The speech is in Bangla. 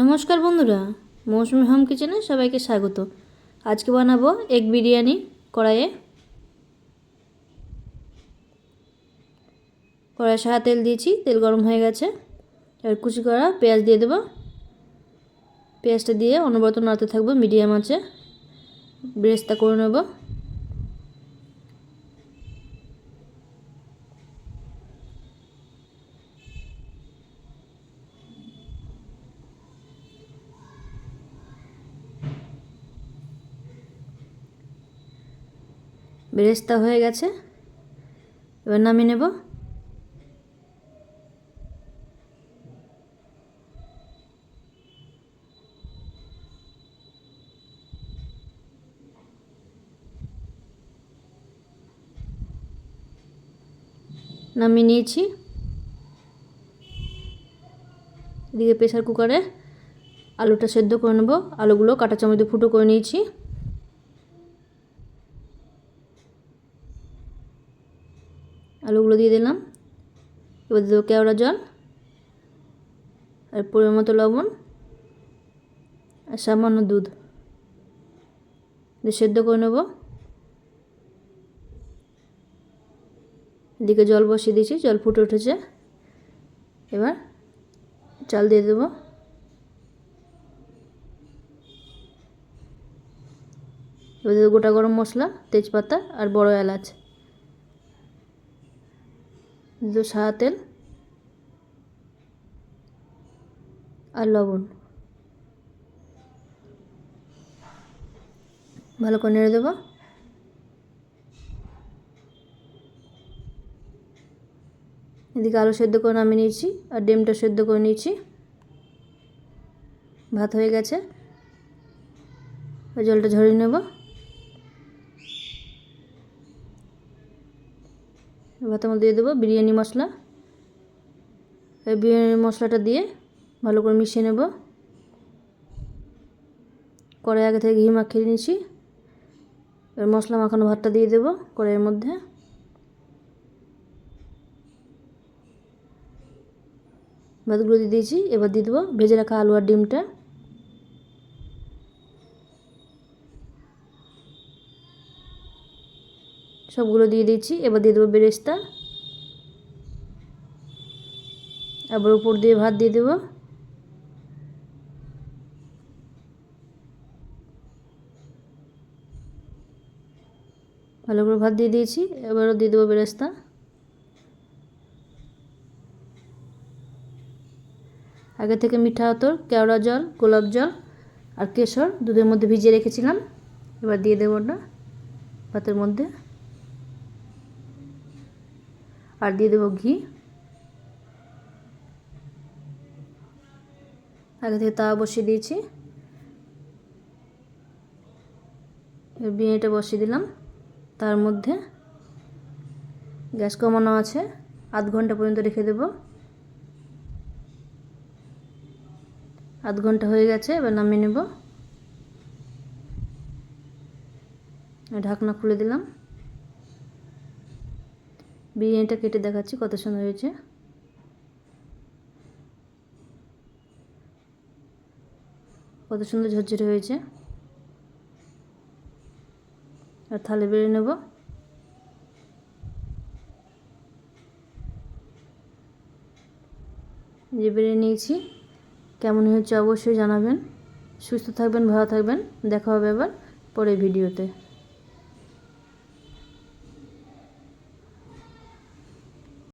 নমস্কার বন্ধুরা, মৌসুমি হোম কিচেনে সবাইকে স্বাগত। আজকে বানাবো এগ বিরিয়ানি কড়াইয়ে। কড়াই সাদা তেল দিয়েছি, তেল গরম হয়ে গেছে। এবার কুচি করা পেঁয়াজ দিয়ে দেবো। পেঁয়াজটা দিয়ে অনবরত নাড়তে থাকব মিডিয়াম আছে ব্রেস্তা করে নেব। বেরেস্তা হয়ে গেছে। এবার নামিয়ে নেব। নামিয়ে নিয়েছি। এদিকে প্রেশার কুকারে আলুটা সেদ্ধ করে নেব। আলুগুলো কাটা চামচ দিয়ে ফুটো করে নিয়েছি। আলুগুলো দিয়ে দিলাম। এবার দেবো কেওড়া জল আর পরিমাণ মতো লবণ আর সামান্য দুধ। দিয়ে সেদ্ধ করে নেব। এদিকে জল বসিয়ে দিয়েছি, জল ফুটে উঠেছে। এবার চাল দিয়ে দেবো। এবার গোটা গরম মশলা, তেজপাতা আর বড় এলাচ। দু সাদা তেল আর লবণ। ভালো করে নেড়ে দেবো। এদিকে আলু সেদ্ধ করে নামিয়ে নিয়েছি আর ডিমটা সেদ্ধ করে নিয়েছি। ভাত হয়ে গেছে। জলটা ঝরিয়ে নেব। ভাতের মধ্যে দিয়ে দেবো বিরিয়ানি মশলা। এই বিরিয়ানি মশলাটা দিয়ে ভালো করে মিশিয়ে নেব। কড়াই আগে থেকে ঘি মাখিয়ে নিয়েছি। এবার মশলা মাখানো ভাতটা দিয়ে দেবো কড়াইয়ের মধ্যে। ভাতগুলো দিয়ে দিয়েছি, এবার দিয়ে দেবো ভেজে রাখা আলু আর ডিমটা। সবগুলো দিয়ে দিচ্ছি। এবার দিয়ে দেবো বেরেস্তা। আবার উপর দিয়ে ভাত দিয়ে দেবো। ভালো করে ভাত দিয়ে দিয়েছি। এবারও দিয়ে দেবো বেরেস্তা। আগে থেকে মিঠা আতর, কেওড়া জল, গোলাপ জল আর কেশর দুধের মধ্যে ভিজিয়ে রেখেছিলাম। এবার দিয়ে দেবো ওটা ভাতের মধ্যে। আর দিয়ে দেবো ঘি। আগে থেকে তাওয়া বসিয়ে দিয়েছি। বিরিয়ানিটা বসিয়ে দিলাম। তার মধ্যে গ্যাস কমানো আছে। আধ ঘণ্টা পর্যন্ত রেখে দেব। আধ ঘণ্টা হয়ে গেছে, এবার নামিয়ে নেব। ঢাকনা খুলে দিলাম। বিরিয়ানিটা কেটে দেখাচ্ছি কত সুন্দর হয়েছে। কত সুন্দর ঝরঝরে হয়েছে। আর থালে বেড়ে নেব। যে বেড়ে নিয়েছি। কেমন হয়েছে অবশ্যই জানাবেন। সুস্থ থাকবেন, ভালো থাকবেন। দেখা হবে আবার পরে ভিডিওতে।